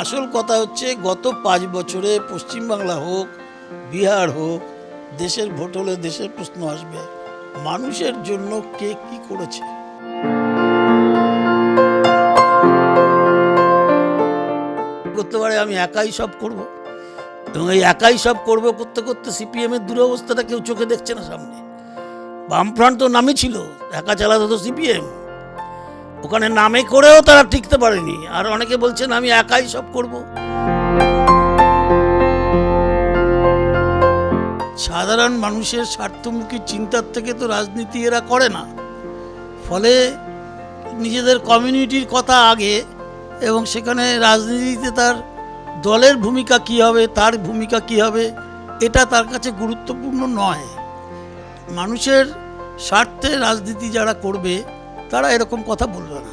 আসল কথা হচ্ছে, গত পাঁচ বছরে পশ্চিমবাংলা হোক, বিহার হোক, দেশের ভোট হলে দেশের প্রশ্ন আসবে, মানুষের জন্য কে কি করেছে? করতে পারে আমি একাই সব করব। এবং এই একাই সব করব করতে করতে সিপিএমের দুরবস্থাটা কেউ চোখে দেখছে না সামনে। বামফ্রন্ট তো নামে ছিল, একা চালাতো তো সিপিএম। ওখানে নামে করেও তারা টিকতে পারেনি। আর অনেকে বলছেন, আমি একাই সব করব। সাধারণ মানুষের স্বার্থমুখী চিন্তার থেকে তো রাজনীতি এরা করে না। ফলে নিজেদের কমিউনিটির কথা আগে এবং সেখানে রাজনীতিতে তার দলের ভূমিকা কী হবে, তার ভূমিকা কী হবে, এটা তার কাছে গুরুত্বপূর্ণ নয়। মানুষের স্বার্থে রাজনীতি যারা করবে তারা এরকম কথা বলবে না।